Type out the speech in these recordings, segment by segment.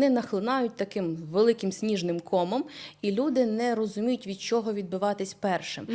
вони нахлинають таким великим сніжним комом, і люди не розуміють, від чого відбиватись першим.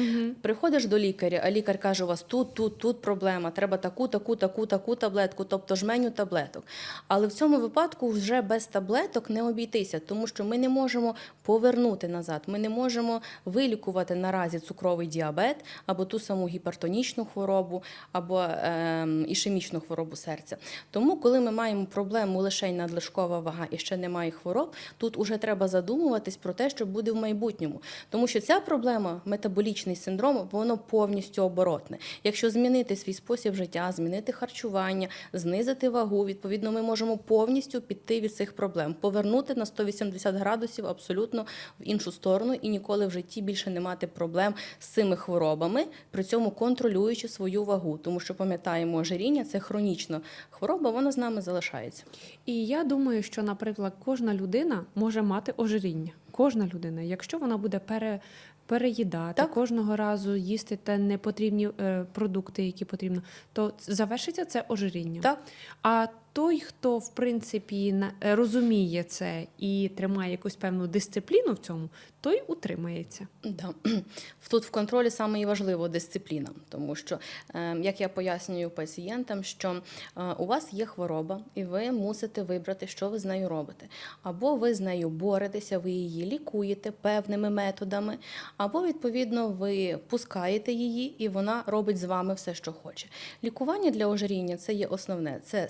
Приходиш до лікаря, а лікар каже: у вас тут, тут, тут проблема. Треба таку, таку, таку, таку таблетку, тобто жменю таблеток. Але в цьому випадку вже без таблеток не обійтися, тому що ми не можемо повернути назад. Ми не можемо вилікувати наразі цукровий діабет або ту саму гіпертонічну хворобу, або ем, ішемічну хворобу серця. Тому, коли ми маємо проблему лише надлишкова вага і ще немає хвороб, тут уже треба задумуватись про те, що буде в майбутньому. Тому що ця проблема, метаболічний синдром, воно повністю оборотне. Якщо змінити свій спосіб життя, змінити харчування, знизити вагу, відповідно, ми можемо повністю піти від цих проблем, повернути на 180 градусів абсолютно в іншу сторону і ніколи в житті більше не мати проблем з цими хворобами, при цьому контролюючи свою вагу. Тому що пам'ятаємо, ожиріння це хронічна хвороба, вона з нами залишається. І я думаю, що, наприклад, кожна людина може мати ожиріння. Кожна людина, якщо вона буде пере, переїдати Так. кожного разу їсти те непотрібні е, продукти, які потрібно, то завершиться це ожиріння. Так. А той, хто в принципі е, розуміє це і тримає якусь певну дисципліну в цьому, той утримається. Да. Тут в контролі саме і важливо дисципліна, тому що, е, як я пояснюю пацієнтам, що е, у вас є хвороба, і ви мусите вибрати, що ви з нею робите. Або ви з нею боретеся, ви її лікуєте певними методами, або, відповідно, ви пускаєте її, і вона робить з вами все, що хоче. Лікування для ожиріння це є основне. Це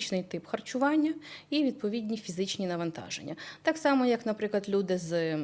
специфічний тип харчування і відповідні фізичні навантаження. Так само, як, наприклад, люди з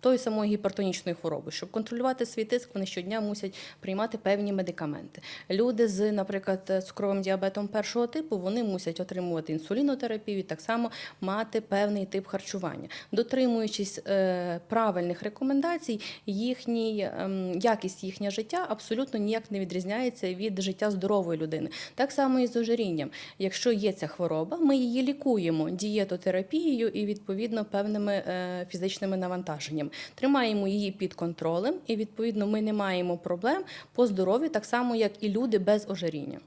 тої самої гіпертонічної хвороби. Щоб контролювати свій тиск, вони щодня мусять приймати певні медикаменти. Люди з, наприклад, цукровим діабетом першого типу, вони мусять отримувати інсулінотерапію і так само мати певний тип харчування. Дотримуючись е, правильних рекомендацій, їхній ем, якість їхнього життя абсолютно ніяк не відрізняється від життя здорової людини. Так само і з ожирінням. Якщо є ця хвороба, ми її лікуємо дієтотерапією і відповідно певними е, фізичними навантаженнями. Тримаємо її під контролем, і відповідно ми не маємо проблем по здоров'ю, так само як і люди без ожиріння.